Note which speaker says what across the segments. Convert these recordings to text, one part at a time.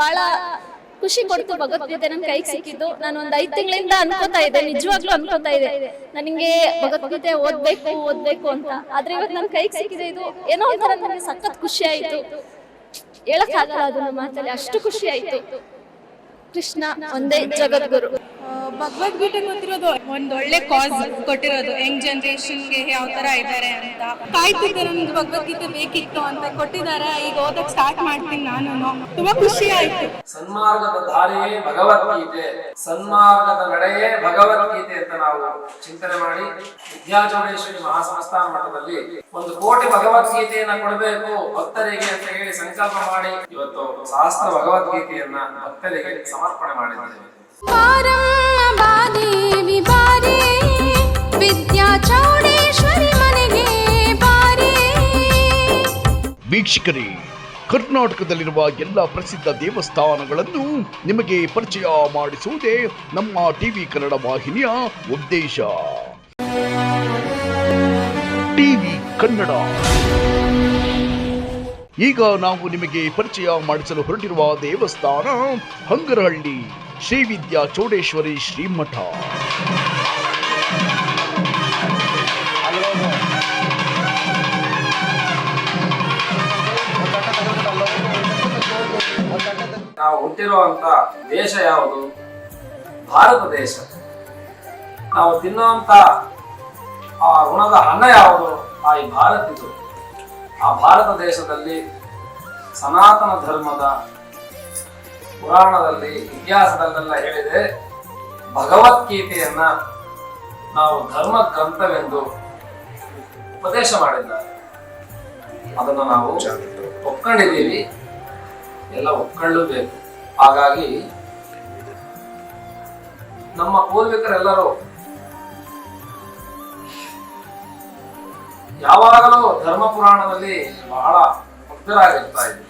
Speaker 1: ಬಹಳ ಖುಷಿ ಕೊಡ್ತು ಭಗವದ್ಗೀತೆ ನನ್ ಕೈ ಸಿಕ್ಕಿದ್ದು. ನಾನು ಒಂದ್ ಐದ್ ತಿಂಗಳಿಂದ ಅನ್ಕೋತಾ ಇದ್ದೆ, ನಿಜವಾಗ್ಲೂ ಅನ್ಕೋತಾ ಇದೆ ನನಗೆ ಭಗವದ್ಗೀತೆ ಓದ್ಬೇಕು ಓದ್ಬೇಕು ಅಂತ. ಆದ್ರೆ ಇವತ್ತು ನನ್ ಕೈ ಸಿಕ್ಕಿದೆ ಇದು. ಏನೋ ಒಂಥರ ನನಗೆ ಸಖತ್ ಖುಷಿ ಆಯ್ತು. ಹೇಳಕ್ ಆಗಲ್ಲ ಅದನ್ನ ಮಾತಲ್ಲಿ. ಅಷ್ಟು ಖುಷಿ ಆಯ್ತು. ಕೃಷ್ಣ, ಒಂದೇ ಜಗದ್ಗುರು.
Speaker 2: ಭಗವದ್ಗೀತೆ ಗೊತ್ತಿರೋದು? ಒಂದ್ ಒಳ್ಳೆ ಕಾಸ್ ಕೊಟ್ಟಿರೋದು. ಯಂಗ್ ಜನರೇಷನ್ಗೆ ಯಾವ ತರ ಇದ್ದಾರೆ ಅಂತ. ಕಾಯ್ತಿದ್ದೆ ನನ್ಗೆ ಭಗವದ್ಗೀತೆ ಬೇಕಿತ್ತು ಅಂತ ಕೊಟ್ಟಿದ್ದಾರೆ. ಈಗ ಓದಕ್ ಸ್ಟಾರ್ಟ್ ಮಾಡ್ತೀನಿ ನಾನು ತುಂಬಾ ಖುಷಿ ಆಯ್ತು.
Speaker 3: ಸನ್ಮಾರ್ಗದ ದಾರಿಯೇ ಭಗವದ್ಗೀತೆ. ಸನ್ಮಾರ್ಗದ ನಡೆಯೇ ಭಗವದ್ಗೀತೆ ಅಂತ ನಾವು ಚಿಂತನೆ ಮಾಡಿ ವಿದ್ಯಾಚೌಡೇಶ್ವರಿ ಮಹಾಸಂಸ್ಥಾನ ಮಠದಲ್ಲಿ ಒಂದು ಕೋಟಿ ಭಗವದ್ಗೀತೆಯನ್ನ ಕೊಡಬೇಕು ಭಕ್ತರಿಗೆ ಅಂತ ಹೇಳಿ ಸಂಕಲ್ಪ ಮಾಡಿ ಇವತ್ತು ಸಹಸ್ರ ಭಗವದ್ಗೀತೆಯನ್ನ ಭಕ್ತರಿಗೆ ಸಮರ್ಪಣೆ ಮಾಡಿದ್ದೇವೆ.
Speaker 4: ವೀಕ್ಷಕರೇ, ಕರ್ನಾಟಕದಲ್ಲಿರುವ ಎಲ್ಲ ಪ್ರಸಿದ್ಧ ದೇವಸ್ಥಾನಗಳನ್ನು ನಿಮಗೆ ಪರಿಚಯ ಮಾಡಿಸುವುದೇ ನಮ್ಮ ಟಿವಿ ಕನ್ನಡ ವಾಹಿನಿಯ ಉದ್ದೇಶ. ಟಿವಿ ಕನ್ನಡ. ಈಗ ನಾವು ನಿಮಗೆ ಪರಿಚಯ ಮಾಡಿಸಲು ಹೊರಟಿರುವ ದೇವಸ್ಥಾನ ಹಂಗರಹಳ್ಳಿ. ಶ್ರೀ ವಿದ್ಯಾ ಚೌಡೇಶ್ವರಿ ಶ್ರೀಮಠ.
Speaker 3: ನಾವು ಹುಟ್ಟಿರುವಂತ ದೇಶ ಯಾವುದು? ಭಾರತ ದೇಶ. ನಾವು ತಿನ್ನುವಂತ ಆ ಋಣದ ಅನ್ನ ಯಾವುದು? ಆ ಈ ಭಾರತ ಇದು. ಆ ಭಾರತ ದೇಶದಲ್ಲಿ ಸನಾತನ ಧರ್ಮದ ಪುರಾಣದಲ್ಲಿ, ಇತಿಹಾಸದಲ್ಲೆಲ್ಲ ಹೇಳಿದೆ, ಭಗವದ್ಗೀತೆಯನ್ನ ನಾವು ಧರ್ಮ ಗ್ರಂಥವೆಂದು ಉಪದೇಶ ಮಾಡಿದ್ದಾರೆ. ಅದನ್ನು ನಾವು ಒಪ್ಕೊಂಡಿದ್ದೀವಿ. ಎಲ್ಲ ಒಪ್ಕೊಳ್ಳಬೇಕು ಹಾಗಾಗಿ ನಮ್ಮ ಪೂರ್ವಿಕರೆಲ್ಲರೂ ಯಾವಾಗಲೂ ಧರ್ಮ ಪುರಾಣದಲ್ಲಿ ಬಹಳ ಭಕ್ತರಾಗಿರ್ತಾ ಇದ್ರು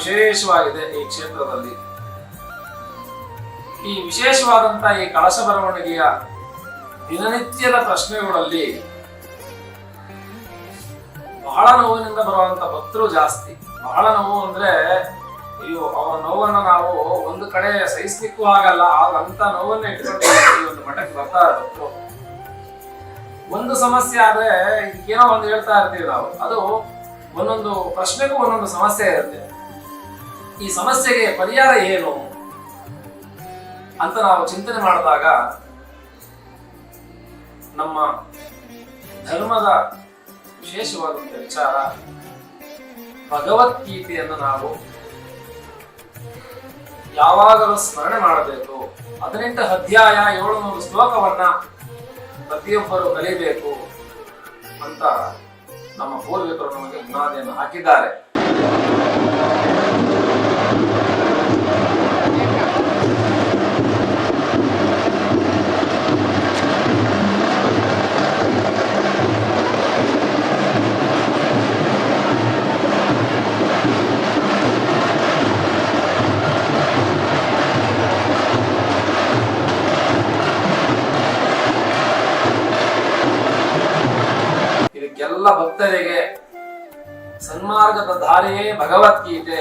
Speaker 3: ವಿಶೇಷವಾಗಿದೆ ಈ ಕ್ಷೇತ್ರದಲ್ಲಿ. ಈ ವಿಶೇಷವಾದಂತಹ ಈ ಕಳಸ ಬರವಣಿಗೆಯ ದಿನನಿತ್ಯದ ಪ್ರಶ್ನೆಗಳಲ್ಲಿ ಬಹಳ ನೋವಿನಿಂದ ಬರುವಂತ ಭಕ್ತರು ಜಾಸ್ತಿ. ಬಹಳ ನೋವು ಅಂದ್ರೆ, ಅಯ್ಯೋ, ಅವರ ನೋವನ್ನ ನಾವು ಒಂದು ಕಡೆ ಸಹಿಸ್ಲಿಕ್ಕೂ ಆಗಲ್ಲ ಅಂತ ನೋವನ್ನ ಇಟ್ಕೊಂಡು ಒಂದು ಮಠಕ್ಕೆ ಬರ್ತಾ ಭಕ್ತರು. ಒಂದು ಸಮಸ್ಯೆ ಆದ್ರೆ ಇದಕ್ಕೇನೋ ಒಂದು ಹೇಳ್ತಾ ಇರ್ತೀವಿ ನಾವು. ಅದು ಒಂದೊಂದು ಪ್ರಶ್ನೆಗೂ ಒಂದೊಂದು ಸಮಸ್ಯೆ ಇರುತ್ತೆ. ಈ ಸಮಸ್ಯೆಗೆ ಪರಿಹಾರ ಏನು ಅಂತ ನಾವು ಚಿಂತನೆ ಮಾಡಿದಾಗ ನಮ್ಮ ಧರ್ಮದ ವಿಶೇಷವಾದಂಥ ವಿಚಾರ, ಭಗವದ್ಗೀತೆಯನ್ನು ನಾವು ಯಾವಾಗಲೂ ಸ್ಮರಣೆ ಮಾಡಬೇಕು. ಹದಿನೆಂಟು ಅಧ್ಯಾಯ ಏಳುನೂರು ಶ್ಲೋಕವನ್ನ ಪ್ರತಿಯೊಬ್ಬರು ಕಲಿಬೇಕು ಅಂತ ನಮ್ಮ ಪೂರ್ವಿಕರು ನಮಗೆ ಬುನಾದಿಯನ್ನು ಹಾಕಿದ್ದಾರೆ. ಭಕ್ತರಿಗೆ ಸನ್ಮಾರ್ಗದ ದಾರಿಯೇ ಭಗವದ್ಗೀತೆ.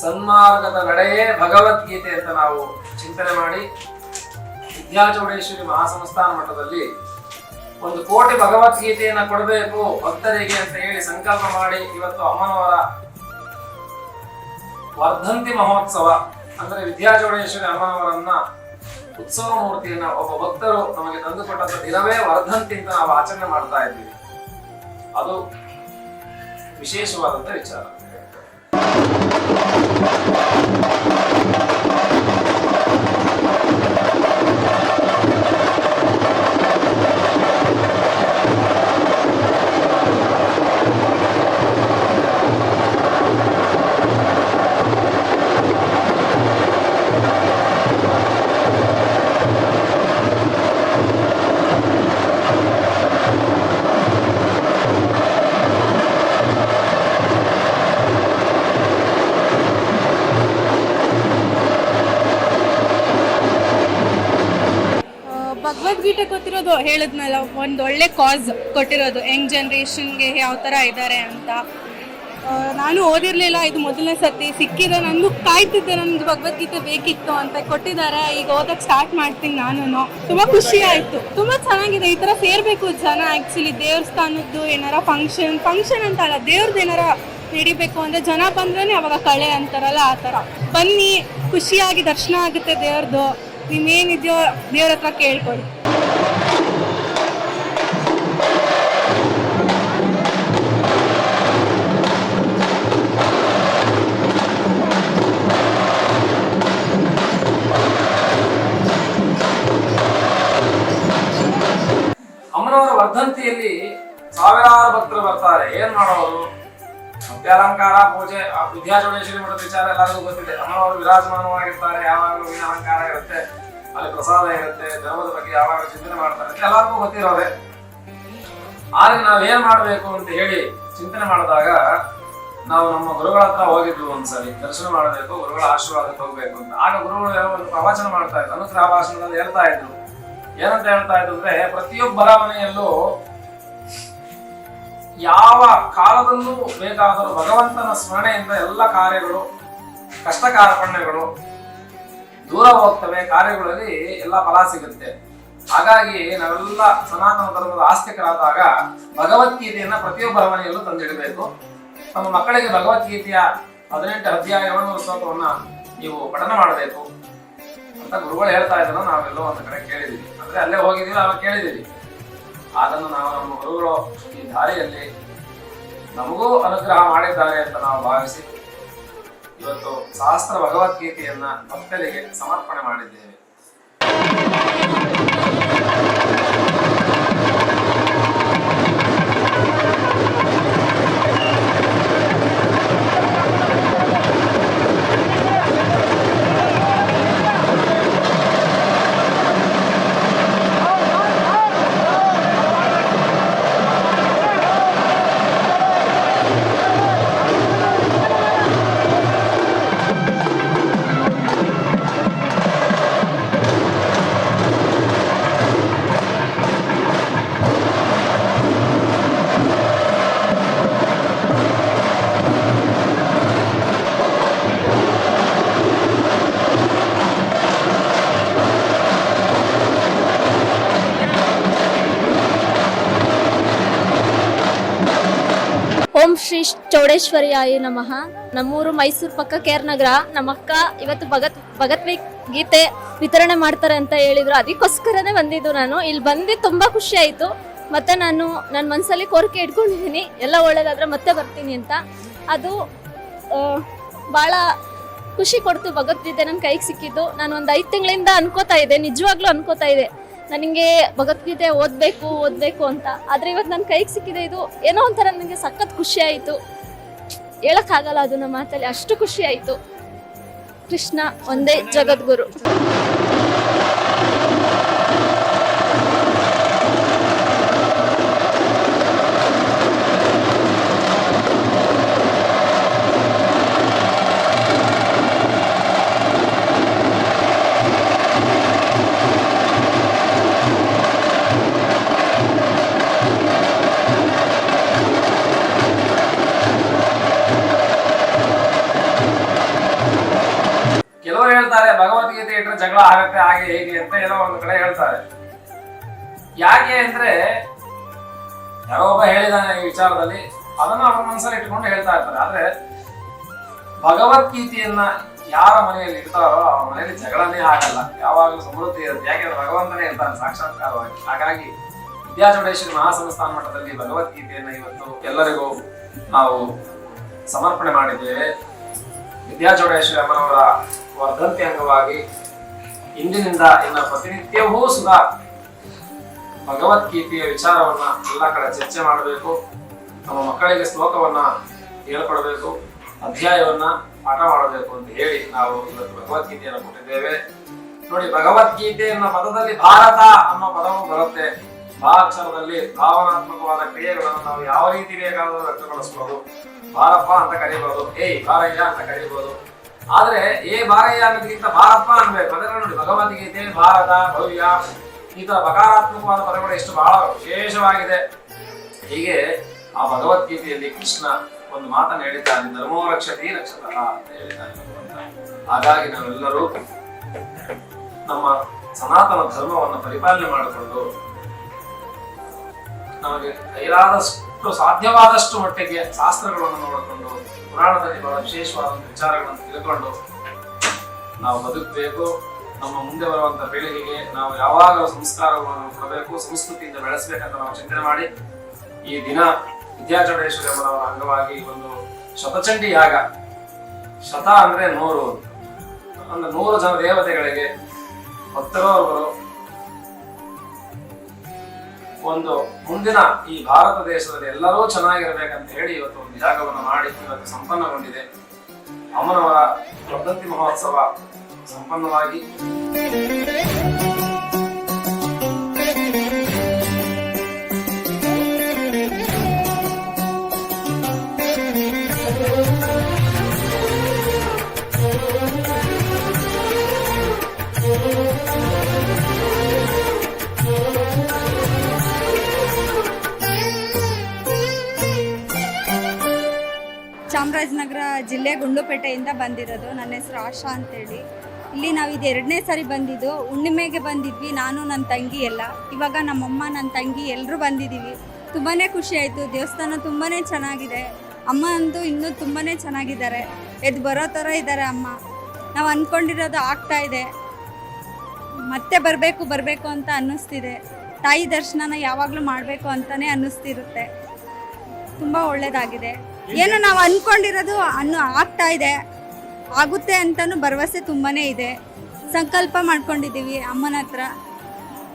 Speaker 3: ಸನ್ಮಾರ್ಗದ ನಡೆಯೇ ಭಗವದ್ಗೀತೆ ಅಂತ ನಾವು ಚಿಂತನೆ ಮಾಡಿ ವಿದ್ಯಾಚೌಡೇಶ್ವರಿ ಮಹಾಸಂಸ್ಥಾನ ಮಠದಲ್ಲಿ ಒಂದು ಕೋಟಿ ಭಗವದ್ಗೀತೆಯನ್ನ ಕೊಡಬೇಕು ಭಕ್ತರಿಗೆ ಅಂತ ಹೇಳಿ ಸಂಕಲ್ಪ ಮಾಡಿ ಇವತ್ತು ಅಮ್ಮನವರ ವರ್ಧಂತಿ ಮಹೋತ್ಸವ ಅಂದ್ರೆ ವಿದ್ಯಾಚೌಡೇಶ್ವರಿ ಅಮ್ಮನವರನ್ನ ಉತ್ಸವ ಮೂರ್ತಿಯನ್ನ ಒಬ್ಬ ಭಕ್ತರು ನಮಗೆ ತಂದುಕೊಟ್ಟಂತ ದಿನವೇ ವರ್ಧಂತಿ ಅಂತ ನಾವು ಆಚರಣೆ ಮಾಡ್ತಾ ಇದ್ದೀವಿ. ಅದು ವಿಶೇಷವಾದಂತ ವಿಚಾರ.
Speaker 2: ಕೊಟ್ಟಿರೋದು ಹೇಳಿದ್ನಲ್ಲ, ಒಂದು ಒಳ್ಳೆ ಕಾಸ್ ಕೊಟ್ಟಿರೋದು. ಯಂಗ್ ಜನ್ರೇಷನ್ಗೆ ಯಾವ ಥರ ಇದ್ದಾರೆ ಅಂತ. ನಾನು ಓದಿರಲಿಲ್ಲ, ಇದು ಮೊದಲನೇ ಸತಿ ಸಿಕ್ಕಿದೆ ನನಗೂ ಕಾಯ್ತಿದ್ದೆ ನನಗೆ ಭಗವದ್ಗೀತೆ ಬೇಕಿತ್ತು ಅಂತ ಕೊಟ್ಟಿದ್ದಾರೆ. ಈಗ ಓದಕ್ಕೆ ಸ್ಟಾರ್ಟ್ ಮಾಡ್ತೀನಿ ನಾನು ತುಂಬಾ ಖುಷಿ ಆಯ್ತು. ತುಂಬಾ ಚೆನ್ನಾಗಿದೆ. ಈ ತರ ಸೇರ್ಬೇಕು ಜನ ಆಕ್ಚುಲಿ ದೇವಸ್ಥಾನದ್ದು ಏನಾರ ಫಂಕ್ಷನ್ ಫಂಕ್ಷನ್ ಅಂತ ಅಲ್ಲ ದೇವ್ರದ್ದು ಏನಾರ ನಡಿಬೇಕು ಅಂದ್ರೆ ಜನ ಬಂದ್ರೆ ಅವಾಗ ಕಳೆ ಅಂತಾರಲ್ಲ ಆ ಥರ ಬನ್ನಿ, ಖುಷಿಯಾಗಿ ದರ್ಶನ ಆಗುತ್ತೆ ದೇವ್ರದ್ದು ನೀವೇನಿದೆಯೋ ದೇವ್ರ ಹತ್ರ ಕೇಳ್ಕೊಳ್ಳಿ
Speaker 3: ಸಾವಿರಾರು ಭಕ್ತರು ಬರ್ತಾರೆ. ಏನ್ ಮಾಡೋರು ಅಲಂಕಾರ, ಪೂಜೆ ವಿದ್ಯಾಚೋಡೇಶ್ವರಿ ಮಠದ ವಿಚಾರ ಎಲ್ಲರಿಗೂ ಗೊತ್ತಿದೆ. ಅಮ್ಮನವರು ವಿರಾಜಮಾನವಾಗಿರ್ತಾರೆ, ಯಾವಾಗಲೂ ಈ ಅಲಂಕಾರ ಇರುತ್ತೆ, ಅಲ್ಲಿ ಪ್ರಸಾದ ಇರುತ್ತೆ, ಧರ್ಮದ ಬಗ್ಗೆ ಯಾವಾಗಲೂ ಚಿಂತನೆ ಮಾಡ್ತಾರೆ. ಎಲ್ಲರಿಗೂ ಗೊತ್ತಿರೋದೆ. ಆದ್ರೆ ನಾವೇನ್ ಮಾಡ್ಬೇಕು ಅಂತ ಹೇಳಿ ಚಿಂತನೆ ಮಾಡಿದಾಗ, ನಾವು ನಮ್ಮ ಗುರುಗಳ ಹತ್ರ ಹೋಗಿದ್ವಿ ಒಂದ್ಸರಿ. ದರ್ಶನ ಮಾಡಬೇಕು, ಗುರುಗಳ ಆಶೀರ್ವಾದ ತಗೋಬೇಕು ಅಂತ. ಆಗ ಗುರುಗಳು ಏನೋ ಒಂದು ಪ್ರವಚನ ಮಾಡ್ತಾ ಇದ್ರು. ಅನುಗ್ರಹ ಭಾಷಣದಲ್ಲಿ ಹೇಳ್ತಾ ಇದ್ರು. ಏನಂತ ಹೇಳ್ತಾ ಇದ್ರು ಅಂದ್ರೆ ಪ್ರತಿಯೊಬ್ಬರ ಮನೆಯಲ್ಲೂ ಯಾವ ಕಾಲದಲ್ಲೂ ಬೇಕಾದರೂ ಭಗವಂತನ ಸ್ಮರಣೆಯಿಂದ ಎಲ್ಲ ಕಾರ್ಯಗಳು ಕಷ್ಟ ಕಾರ್ಪಣ್ಯಗಳು ದೂರ ಹೋಗ್ತವೆ, ಕಾರ್ಯಗಳಲ್ಲಿ ಎಲ್ಲ ಫಲ ಸಿಗುತ್ತೆ. ಹಾಗಾಗಿ ನಾವೆಲ್ಲ ಸನಾತನ ಧರ್ಮದ ಆಸ್ತಿಕರಾದಾಗ ಭಗವದ್ಗೀತೆಯನ್ನ ಪ್ರತಿಯೊಬ್ಬರ ಮನೆಯಲ್ಲೂ ತಂದಿಡಬೇಕು. ನಮ್ಮ ಮಕ್ಕಳಿಗೆ ಭಗವದ್ಗೀತೆಯ ಹದಿನೆಂಟು ಅಧ್ಯಾಯ ಏಳುನೂರು ಶ್ಲೋಕವನ್ನ ನೀವು ಪಠನ ಮಾಡಬೇಕು ಅಂತ ಗುರುಗಳು ಹೇಳ್ತಾ ಇದ್ರು ನಾವೆಲ್ಲೋ ಒಂದು ಕಡೆ ಕೇಳಿದೀವಿ ಅಂದ್ರೆ ಅಲ್ಲೇ ಹೋಗಿದೀವಿ ಅವಾಗ ಕೇಳಿದೀವಿ ಅದನ್ನು ನಾವು ನಮ್ಮ ಗುರುಗಳು ಈ ದಾರಿಯಲ್ಲಿ ನಮಗೂ ಅನುಗ್ರಹ ಮಾಡಿದ್ದಾರೆ ಅಂತ ನಾವು ಭಾವಿಸಿ ಇವತ್ತು ಸಹಸ್ರ ಭಗವದ್ಗೀತೆಯನ್ನ ಭಕ್ತರಿಗೆ ಸಮರ್ಪಣೆ ಮಾಡಿದ್ದೇವೆ.
Speaker 1: ಚೌಡೇಶ್ವರಿಯಾಯಿ ನಮಃ. ನಮ್ಮೂರು ಮೈಸೂರು ಪಕ್ಕ ಕೇರ್ ನಗರ. ನಮ್ಮ ಅಕ್ಕ ಇವತ್ತು ಭಗತ್ ಭಗವದ್ಗೀತೆ ವಿತರಣೆ ಮಾಡ್ತಾರೆ ಅಂತ ಹೇಳಿದ್ರು. ಅದಕ್ಕೋಸ್ಕರನೇ ಬಂದಿದ್ದು ನಾನು. ಇಲ್ಲಿ ಬಂದು ತುಂಬಾ ಖುಷಿ ಆಯಿತು. ಮತ್ತೆ ನಾನು ನನ್ನ ಮನಸ್ಸಲ್ಲಿ ಕೋರಿಕೆ ಇಟ್ಕೊಂಡಿದ್ದೀನಿ ಎಲ್ಲ ಒಳ್ಳೇದಾದ್ರೆ ಮತ್ತೆ ಬರ್ತೀನಿ ಅಂತ. ಅದು ಭಾಳ ಖುಷಿ ಕೊಡ್ತು ಭಗವದ್ಗೀತೆ ನನ್ನ ಕೈಗೆ ಸಿಕ್ಕಿದ್ದು. ನಾನು ಒಂದು ಐದು ತಿಂಗಳಿಂದ ಅನ್ಕೋತಾ ಇದ್ದೆ. ನಿಜವಾಗ್ಲೂ ಅನ್ಕೋತಾ ಇದೆ ನನಗೆ ಭಗವದ್ಗೀತೆ ಓದಬೇಕು ಓದಬೇಕು ಅಂತ. ಆದರೆ ಇವತ್ತು ನನ್ನ ಕೈಗೆ ಸಿಕ್ಕಿದೆ ಇದು. ಏನೋ ಒಂಥರ ನನಗೆ ಸಖತ್ ಖುಷಿ ಆಯಿತು. ಹೇಳಕ್ಕಾಗಲ್ಲ ಅದು ನಮ್ಮ ಮಾತಲ್ಲಿ. ಅಷ್ಟು ಖುಷಿ ಆಯಿತು. ಕೃಷ್ಣ, ಒಂದೇ ಜಗದ್ಗುರು.
Speaker 3: ಹೇಳ್ತಾರೆ, ಭಗವದ್ಗೀತೆ ಇಟ್ಟರೆ ಜಗಳ ಆಗತ್ತೆ, ಹಾಗೆ ಹೇಗೆ ಅಂತ ಏನೋ ಒಂದು ಕಡೆ ಹೇಳ್ತಾರೆ. ಯಾಕೆ ಅಂದ್ರೆ, ಯಾರೋ ಒಬ್ಬ ಹೇಳಿದಾನೆ ಈ ವಿಚಾರದಲ್ಲಿ, ಅದನ್ನ ಅವ್ರ ಮನಸ್ಸಲ್ಲಿ ಇಟ್ಕೊಂಡು ಹೇಳ್ತಾ ಇರ್ತಾರೆ. ಆದ್ರೆ, ಭಗವದ್ಗೀತೆಯನ್ನ ಯಾರ ಮನೆಯಲ್ಲಿ ಇರ್ತಾರೋ ಅವ್ರ ಮನೆಯಲ್ಲಿ ಜಗಳನೇ ಆಗಲ್ಲ. ಯಾವಾಗಲೂ ಸಮೃದ್ಧಿ ಇರುತ್ತೆ. ಯಾಕೆಂದ್ರೆ ಭಗವಂತನೇ ಇರ್ತಾನೆ ಸಾಕ್ಷಾತ್ಕಾರವಾಗಿ. ಹಾಗಾಗಿ ವಿದ್ಯಾಚೋಡೇಶ್ವರಿ ಮಹಾಸಂಸ್ಥಾನ ಮಠದಲ್ಲಿ ಭಗವದ್ಗೀತೆಯನ್ನ ಇವತ್ತು ಎಲ್ಲರಿಗೂ ನಾವು ಸಮರ್ಪಣೆ ಮಾಡಿದ್ದೇವೆ. ವಿದ್ಯಾಚೋಡೇಶ್ವರಿ ಅಮ್ಮನವರ ವರ್ಧಂತಿ ಅಂಗವಾಗಿ ಇಂದಿನಿಂದ ಎಲ್ಲ ಪ್ರತಿನಿತ್ಯವೂ ಸುಧಾ ಭಗವದ್ಗೀತೆಯ ವಿಚಾರವನ್ನ ಎಲ್ಲ ಕಡೆ ಚರ್ಚೆ ಮಾಡಬೇಕು. ನಮ್ಮ ಮಕ್ಕಳಿಗೆ ಶ್ಲೋಕವನ್ನ ಹೇಳ್ಕೊಡ್ಬೇಕು. ಅಧ್ಯಾಯವನ್ನ ಪಾಠ ಮಾಡಬೇಕು ಅಂತ ಹೇಳಿ ನಾವು ಇವತ್ತು ಭಗವದ್ಗೀತೆಯನ್ನು ಕೊಟ್ಟಿದ್ದೇವೆ. ನೋಡಿ ಭಗವದ್ಗೀತೆ ಎನ್ನುವ ಪದದಲ್ಲಿ ಭಾರತ ಅನ್ನೋ ಪದವು ಬರುತ್ತೆ. ಭಾ ಅಕ್ಷರದಲ್ಲಿ ಭಾವನಾತ್ಮಕವಾದ ಕ್ರಿಯೆಗಳನ್ನು ನಾವು ಯಾವ ರೀತಿ ಬೇಕಾದರೂ ವ್ಯಕ್ತಪಡಿಸಬಹುದು ಭಾರಪ್ಪ ಅಂತ ಕರೀಬಹುದು ಏಯ್ ಭಾರಯ್ಯ ಅಂತ ಕರೀಬಹುದು ಆದ್ರೆ ಏ ಭಾರಯ್ಯ ಅನ್ನೋದಕ್ಕಿಂತ ಭಾರಪ್ಪ ಅನ್ಬೇಕು. ಅದರ ನೋಡಿ ಭಗವದ್ಗೀತೆ, ಭಾರತ, ಭವ್ಯ, ಈ ತರ ಬಕಾರಾತ್ಮಕವಾದ ಪದಗಳು ಎಷ್ಟು ಬಹಳ ವಿಶೇಷವಾಗಿದೆ. ಹೀಗೆ ಆ ಭಗವದ್ಗೀತೆಯಲ್ಲಿ ಕೃಷ್ಣ ಒಂದು ಮಾತನ್ನು ಹೇಳಿದ್ದಾನೆ, ಧರ್ಮೋ ರಕ್ಷತಿ ರಕ್ಷತಃ ಅಂತ ಹೇಳಿದ್ದಾನೆ. ಹಾಗಾಗಿ ನಾವೆಲ್ಲರೂ ನಮ್ಮ ಸನಾತನ ಧರ್ಮವನ್ನು ಪರಿಪಾಲನೆ ಮಾಡಿಕೊಂಡು ನಮಗೆ ಕೈಲಾದಷ್ಟು ಸಾಧ್ಯವಾದಷ್ಟು ಮಟ್ಟಿಗೆ ಶಾಸ್ತ್ರಗಳನ್ನು ನೋಡಿಕೊಂಡು ಪುರಾಣದಲ್ಲಿ ಬಹಳ ವಿಶೇಷವಾದ ವಿಚಾರಗಳನ್ನು ತಿಳ್ಕೊಂಡು ನಾವು ಬದುಕಬೇಕು. ನಮ್ಮ ಮುಂದೆ ಬರುವಂತ ಪೀಳಿಗೆಗೆ ನಾವು ಯಾವಾಗ ಸಂಸ್ಕಾರಗಳನ್ನು ಕೊಡಬೇಕು, ಸಂಸ್ಕೃತಿಯಿಂದ ಬೆಳೆಸಬೇಕಂತ ನಾವು ಚಿಂತನೆ ಮಾಡಿ ಈ ದಿನ ವಿದ್ಯಾಚೌಡೇಶ್ವರಿ ಅಮ್ಮನವರ ಅಂಗವಾಗಿ ಒಂದು ಶತಚಂಡಿ ಯಾಗ. ಶತ ಅಂದ್ರೆ ನೂರು. ಅಂದ್ರೆ ನೂರು ಜನ ದೇವತೆಗಳಿಗೆ ಭಕ್ತರವರು ಒಂದು ಮುಂದಿನ ಈ ಭಾರತ ದೇಶದಲ್ಲಿ ಎಲ್ಲರೂ ಚೆನ್ನಾಗಿರ್ಬೇಕಂತ ಹೇಳಿ ಇವತ್ತು ಒಂದು ಜಾಗವನ್ನು ಮಾಡಿ ಇವತ್ತು ಸಂಪನ್ನಗೊಂಡಿದೆ. ಅಮ್ಮನವರ ವರ್ಧಂತಿ ಮಹೋತ್ಸವ ಸಂಪನ್ನವಾಗಿ.
Speaker 5: ಚಾಮರಾಜನಗರ ಗುಂಡುಪೇಟೆಯಿಂದ ಬಂದಿರೋದು. ನನ್ನ ಹೆಸರು ಆಶಾ ಅಂತೇಳಿ. ಇಲ್ಲಿ ನಾವು ಇದು ಎರಡನೇ ಸಾರಿ ಬಂದಿದ್ದು. ಹುಣ್ಣಿಮೆಗೆ ಬಂದಿದ್ವಿ. ನಾನು ನನ್ನ ತಂಗಿ ಎಲ್ಲ. ಇವಾಗ ನಮ್ಮಮ್ಮ ನನ್ನ ತಂಗಿ ಎಲ್ಲರೂ ಬಂದಿದ್ದೀವಿ. ತುಂಬಾ ಖುಷಿ ಆಯಿತು. ದೇವಸ್ಥಾನ ತುಂಬಾ ಚೆನ್ನಾಗಿದೆ. ಅಮ್ಮ ಅಂತೂ ಇನ್ನೂ ತುಂಬಾ ಚೆನ್ನಾಗಿದ್ದಾರೆ. ಎದ್ದು ಬರೋ ಥರ ಇದ್ದಾರೆ ಅಮ್ಮ. ನಾವು ಅಂದ್ಕೊಂಡಿರೋದು ಆಗ್ತಾ ಇದೆ. ಮತ್ತೆ ಬರಬೇಕು ಬರಬೇಕು ಅಂತ ಅನ್ನಿಸ್ತಿದೆ. ತಾಯಿ ದರ್ಶನನ ಯಾವಾಗಲೂ ಮಾಡಬೇಕು ಅಂತಲೇ ಅನ್ನಿಸ್ತಿರುತ್ತೆ. ತುಂಬ ಒಳ್ಳೆಯದಾಗಿದೆ ಏನು ನಾವು ಅಂದ್ಕೊಂಡಿರೋದು ಅನ್ನು ಆಗ್ತಾ ಇದೆ. ಆಗುತ್ತೆ ಅಂತಲೂ ಭರವಸೆ ತುಂಬಾ ಇದೆ. ಸಂಕಲ್ಪ ಮಾಡ್ಕೊಂಡಿದ್ದೀವಿ ಅಮ್ಮನ ಹತ್ರ.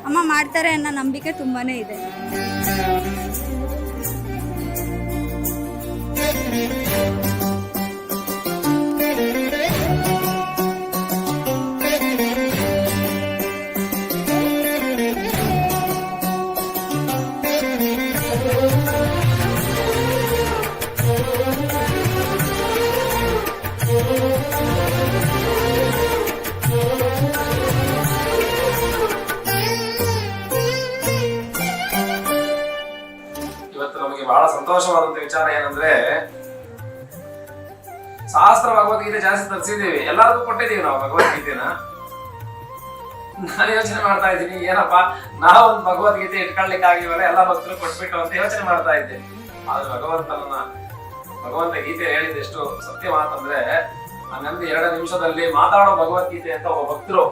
Speaker 5: ಅಮ್ಮ ಮಾಡ್ತಾರೆ ಅನ್ನೋ ನಂಬಿಕೆ ತುಂಬಾ ಇದೆ.
Speaker 3: ಸಹಸ್ರ ಭಗವದ್ಗೀತೆ ಜಾಸ್ತಿ ತರಿಸಿದ್ದೀವಿ. ಎಲ್ಲರಿಗೂ ಕೊಟ್ಟಿದ್ದೀವಿ ನಾವು ಭಗವದ್ಗೀತೆನ ನಾನು ಯೋಚನೆ ಮಾಡ್ತಾ ಇದ್ದೀನಿ, ಏನಪ್ಪಾ, ನಾವು ಒಂದು ಭಗವದ್ಗೀತೆ ಇಟ್ಕೊಳ್ಲಿಕ್ಕೆ ಆಗಿವಲ್ಲ ಎಲ್ಲ ಭಕ್ತರು ಕೊಟ್ಬಿಟ್ಟು ಅಂತ ಯೋಚನೆ ಮಾಡ್ತಾ ಇದ್ದೆ. ಆದ್ರೆ ಭಗವಂತನನ್ನ ಭಗವಂತ ಗೀತೆ ಹೇಳಿದ ಎಷ್ಟು ಸತ್ಯ ಮಾತಂದ್ರೆ ಹನ್ನೊಂದು ಎರಡು ನಿಮಿಷದಲ್ಲಿ ಮಾತಾಡೋ ಭಗವದ್ಗೀತೆ ಅಂತ ಒಬ್ಬ ಭಕ್ತರು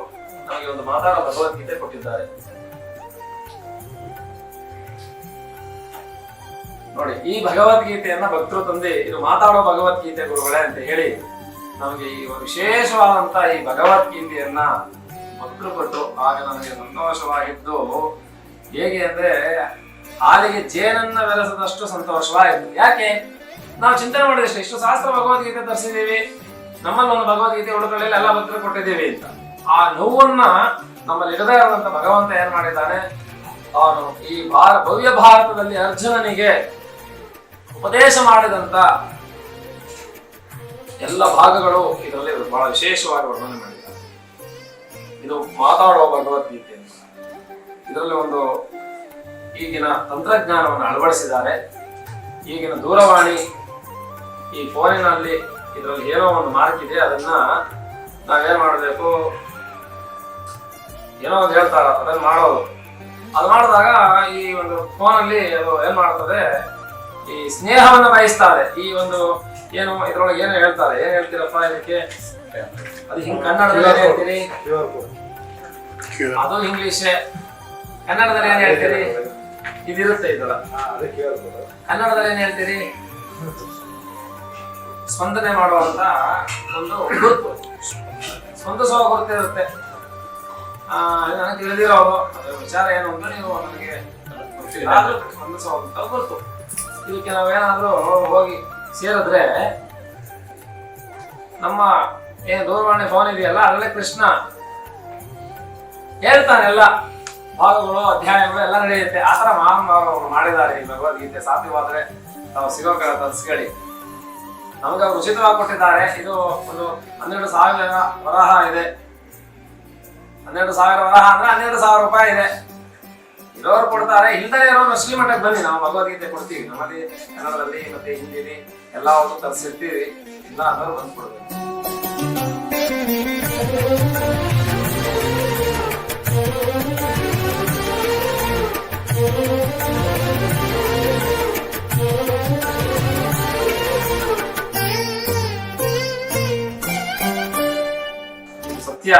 Speaker 3: ನಮಗೆ ಒಂದು ಮಾತಾಡೋ ಭಗವದ್ಗೀತೆ ಕೊಟ್ಟಿದ್ದಾರೆ. ನೋಡಿ, ಈ ಭಗವದ್ಗೀತೆಯನ್ನ ಭಕ್ತರು ತಂದೆ, ಇದು ಮಾತಾಡೋ ಭಗವದ್ಗೀತೆ ಗುರುಗಳೇ ಅಂತ ಹೇಳಿ ನಮಗೆ ಈ ಒಂದು ವಿಶೇಷವಾದಂತ ಈ ಭಗವದ್ಗೀತೆಯನ್ನ ಭಕ್ತರು ಕೊಟ್ಟು ಆಗ ನನಗೆ ಸಂತೋಷವಾಗಿದ್ದು, ಹೇಗೆ ಅಂದ್ರೆ ಹಾಲಿಗೆ ಜೇನನ್ನ ಬೆರೆಸದಷ್ಟು ಸಂತೋಷವಾಯಿತು ಯಾಕೆ? ನಾವು ಚಿಂತನೆ ಮಾಡಿದಷ್ಟು, ಇಷ್ಟು ಶಾಸ್ತ್ರ ಭಗವದ್ಗೀತೆ ತರಿಸಿದೀವಿ ನಮ್ಮಲ್ಲಿ ಒಂದು ಭಗವದ್ಗೀತೆ ಹುಡುಗರಲ್ಲಿ ಎಲ್ಲ ಭಕ್ತರು ಕೊಟ್ಟಿದ್ದೀವಿ ಅಂತ. ಆ ನೋವನ್ನ ನಮ್ಮಲ್ಲಿ ಇರದೇ ಭಗವಂತ ಏನ್ ಮಾಡಿದ್ದಾನೆ? ಅವನು ಈ ಭಾರ, ಭವ್ಯ ಭಾರತದಲ್ಲಿ ಅರ್ಜುನನಿಗೆ ಉಪದೇಶ ಮಾಡಿದಂತ ಎಲ್ಲ ಭಾಗಗಳು ಇದರಲ್ಲಿ ಬಹಳ ವಿಶೇಷವಾಗಿ ವರ್ಣನೆ ಮಾಡಿದ್ದಾರೆ. ಇದು ಮಾತಾಡುವ ಭಗವದ್ಗೀತೆ ಇದರಲ್ಲಿ ಒಂದು ಈಗಿನ ತಂತ್ರಜ್ಞಾನವನ್ನು ಅಳವಡಿಸಿದ್ದಾರೆ. ಈಗಿನ ದೂರವಾಣಿ ಈ ಫೋನಿನಲ್ಲಿ ಇದರಲ್ಲಿ ಏನೋ ಒಂದು ಮಾರ್ಕ್ ಇದೆ, ಅದನ್ನ ನಾವೇನ್ ಮಾಡಬೇಕು? ಏನೋ ಒಂದು ಹೇಳ್ತಾರ, ಅದನ್ನ ಮಾಡೋದು. ಅದು ಮಾಡಿದಾಗ ಈ ಒಂದು ಫೋನಲ್ಲಿ ಅದು ಏನ್ ಮಾಡ್ತದೆ? ಈ ಸ್ನೇಹವನ್ನು ಬಯಸ್ತಾರೆ. ಈ ಒಂದು ಏನು ಇದ್ರೊಳಗೆ ಏನು ಹೇಳ್ತಾರೆ? ಏನ್ ಹೇಳ್ತೀರಪ್ಪ ಇದಕ್ಕೆ? ಅದು ಹಿಂಗ್ ಕನ್ನಡದಲ್ಲಿ ಹೇಳ್ತೀರಿ? ಅದು ಇಂಗ್ಲಿಷ್. ಕನ್ನಡದಲ್ಲಿ ಏನ್ ಹೇಳ್ತೀರಿ? ಇದಿರುತ್ತೆ ಇದರ ಕನ್ನಡದಲ್ಲಿ ಏನ್ ಹೇಳ್ತೀರಿ? ಸ್ಪಂದನೆ ಮಾಡುವಂತ ಒಂದು ಗುರುತು. ಸ್ಪಂದಿಸುವ ಗುರುತು ಇರುತ್ತೆ. ಆ, ನನಗೆ ತಿಳಿದಿರೋ ವಿಚಾರ ಏನು ಅಂತ ನೀವು ನನಗೆ ಸ್ಪಂದಿಸುವಂತ ಗುರುತು. ಇದಕ್ಕೆ ನಾವೇನಾದರೂ ಹೋಗಿ ಸೇರಿದ್ರೆ ನಮ್ಮ ಏನು ದೂರವಾಣಿ ಫೋನ್ ಇದೆಯಲ್ಲ, ಅದರಲ್ಲೇ ಕೃಷ್ಣ ಹೇಳ್ತಾನೆ ಎಲ್ಲ. ಭಾಗಗಳು, ಅಧ್ಯಾಯಗಳು ಎಲ್ಲ ನಡೆಯುತ್ತೆ. ಆ ಥರ ಮಹಾನ್ ಅವರು ಮಾಡಿದ್ದಾರೆ ಈ ಭಗವದ್ಗೀತೆ. ಸಾಧ್ಯವಾದರೆ ನಾವು ಸಿಗೋ ಕಡೆ ತರಿಸ್ಕೊಳ್ಳಿ. ನಮಗೆ ಅವ್ರು ಉಚಿತವಾಗಿ ಕೊಟ್ಟಿದ್ದಾರೆ. ಇದು ಒಂದು ಹನ್ನೆರಡು ಸಾವಿರ ವರಹ ಇದೆ. ಹನ್ನೆರಡು ಸಾವಿರ ವರಹ ಅಂದ್ರೆ ಹನ್ನೆರಡು ಸಾವಿರ ರೂಪಾಯಿ ಇದೆ. ಇರೋರು ಕೊಡ್ತಾರೆ, ಇಲ್ದೇ ಇರೋರು ಶ್ರೀಮಠಕ್ಕೆ ಬನ್ನಿ. ನಾವು ಭಗವದ್ಗೀತೆ ಕೊಡ್ತೀವಿ. ನಮ್ಮಲ್ಲಿ ಕನ್ನಡದಲ್ಲಿ, ಮತ್ತೆ ಹಿಂದಿಲಿ ಎಲ್ಲ ಒಂದು ತರಿಸಿರ್ತೀವಿ. ಇಲ್ಲ ಅನ್ನೋರು ಬಂದು ಕೊಡ್ಬೇಕು ಸತ್ಯ.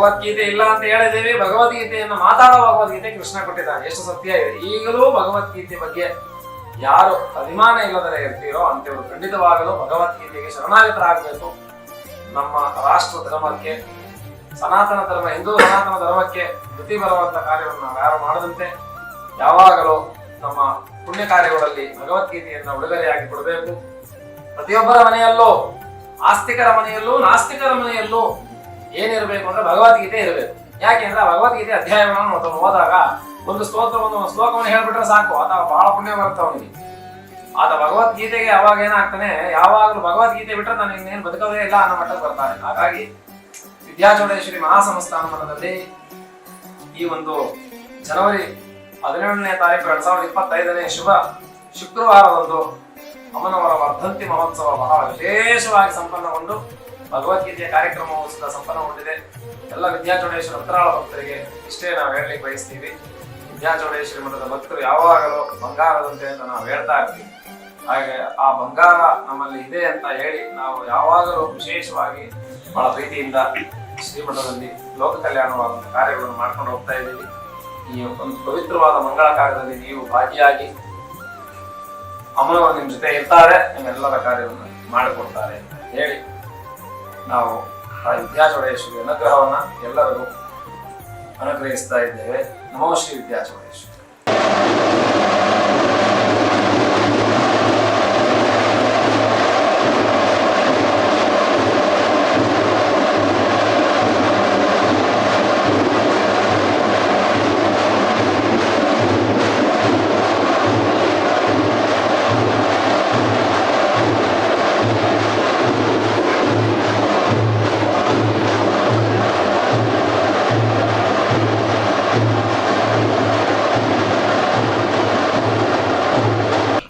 Speaker 3: ಭಗವದ್ಗೀತೆ ಇಲ್ಲ ಅಂತ ಹೇಳಿದ್ದೇವೆ. ಭಗವದ್ಗೀತೆಯನ್ನು ಮಾತಾಡೋ ಭಗವದ್ಗೀತೆ ಕೃಷ್ಣ ಕೊಟ್ಟಿದ್ದಾನೆ ಎಷ್ಟು ಸತ್ಯ ಇದೆ. ಈಗಲೂ ಭಗವದ್ಗೀತೆ ಬಗ್ಗೆ ಯಾರು ಅಭಿಮಾನ ಇಲ್ಲದರೆ ಇರ್ತೀರೋ ಅಂತೇವರು ಖಂಡಿತವಾಗಲೂ ಭಗವದ್ಗೀತೆಗೆ ಶರಣಾಗತರಾಗಬೇಕು. ನಮ್ಮ ರಾಷ್ಟ್ರ ಧರ್ಮಕ್ಕೆ, ಸನಾತನ ಧರ್ಮ, ಹಿಂದೂ ಸನಾತನ ಧರ್ಮಕ್ಕೆ ಗತಿ ಬರುವಂತ ಕಾರ್ಯವನ್ನು ನಾವು ಯಾರು ಮಾಡದಂತೆ? ಯಾವಾಗಲೂ ನಮ್ಮ ಪುಣ್ಯ ಕಾರ್ಯಗಳಲ್ಲಿ ಭಗವದ್ಗೀತೆಯನ್ನು ಉಡುಗೊರೆಯಾಗಿ ಕೊಡಬೇಕು. ಪ್ರತಿಯೊಬ್ಬರ ಮನೆಯಲ್ಲೂ, ಆಸ್ತಿಕರ ಮನೆಯಲ್ಲೂ, ನಾಸ್ತಿಕರ ಮನೆಯಲ್ಲೂ ಏನಿರಬೇಕು ಅಂದ್ರೆ ಭಗವದ್ಗೀತೆ ಇರಬೇಕು. ಯಾಕೆಂದ್ರೆ ಅಂದ್ರೆ ಭಗವದ್ಗೀತೆ ಅಧ್ಯಾಯವನ್ನು ಓದಾಗ ಒಂದು ಸ್ತೋತ್ರ, ಒಂದು ಶ್ಲೋಕವನ್ನು ಹೇಳ್ಬಿಟ್ರೆ ಸಾಕು. ಆತ ಬಹಳ ಪುಣ್ಯ ಬರುತ್ತೆ ಅವನಿಗೆ. ಆತ ಭಗವದ್ಗೀತೆಗೆ ಅವಾಗ ಏನಾಗ್ತಾನೆ, ಯಾವಾಗಲೂ ಭಗವದ್ಗೀತೆ ಬಿಟ್ರೆ ನಾನು ಇನ್ನೇನು ಬದುಕೋದೇ ಇಲ್ಲ ಅನ್ನೋ ಮಟ್ಟಕ್ಕೆ ಬರ್ತಾನೆ. ಹಾಗಾಗಿ ವಿದ್ಯಾಚೋಡೇಶ್ವರಿ ಮಹಾಸಂಸ್ಥಾನ ಮಠದಲ್ಲಿ ಈ ಒಂದು ಜನವರಿ ಹದಿನೇಳನೇ ತಾರೀಕು ಎರಡ್ ಸಾವಿರದ ಇಪ್ಪತ್ತೈದನೇ ಶುಭ ಶುಕ್ರವಾರದಂದು ಅಮ್ಮನವರ ವರ್ಧಂತಿ ಮಹೋತ್ಸವ ಬಹಳ ವಿಶೇಷವಾಗಿ ಸಂಪನ್ನಗೊಂಡು ಭಗವದ್ಗೀತೆಯ ಕಾರ್ಯಕ್ರಮವು ಸಹ ಸಂಪನ್ನಗೊಂಡಿದೆ ಎಲ್ಲ ವಿದ್ಯಾಚೋಡೇಶ್ವರ ಉತ್ತರಾಳ ಭಕ್ತರಿಗೆ ಇಷ್ಟೇ ನಾವು ಹೇಳಲಿಕ್ಕೆ ಬಯಸ್ತೀವಿ. ವಿದ್ಯಾಚೋಡೇಶ್ವರಿ ಮಠದ ಭಕ್ತರು ಯಾವಾಗಲೂ ಬಂಗಾರದಂತೆ ಅಂತ ನಾವು ಹೇಳ್ತಾ ಇರ್ತೀವಿ. ಹಾಗೆ ಆ ಬಂಗಾರ ನಮ್ಮಲ್ಲಿ ಇದೆ ಅಂತ ಹೇಳಿ ನಾವು ಯಾವಾಗಲೂ ವಿಶೇಷವಾಗಿ ಬಹಳ ಪ್ರೀತಿಯಿಂದ ಶ್ರೀಮಠದಲ್ಲಿ ಲೋಕ ಕಲ್ಯಾಣವಾದಂಥ ಕಾರ್ಯಗಳನ್ನು ಮಾಡ್ಕೊಂಡು ಹೋಗ್ತಾ ಇದ್ದೀವಿ. ಈ ಒಂದು ಪವಿತ್ರವಾದ ಮಂಗಳ ಕಾರ್ಯದಲ್ಲಿ ನೀವು ಭಾಗಿಯಾಗಿ ಅಮ್ಮನವರು ನಿಮ್ಮ ಜೊತೆ ಇರ್ತಾರೆ, ನಿಮ್ಮೆಲ್ಲರ ಕಾರ್ಯವನ್ನು ಮಾಡಿಕೊಡ್ತಾರೆ ಅಂತ ಹೇಳಿ ನಾವು ಆ ವಿದ್ಯಾಚೋಡೇಶ್ವರಿ ಅನುಗ್ರಹವನ್ನು ಎಲ್ಲರಿಗೂ ಅನುಗ್ರಹಿಸ್ತಾ ಇದ್ದೇವೆ. ನಮೋ ಶ್ರೀ ವಿದ್ಯಾಚೋಡೇಶ್ವರಿ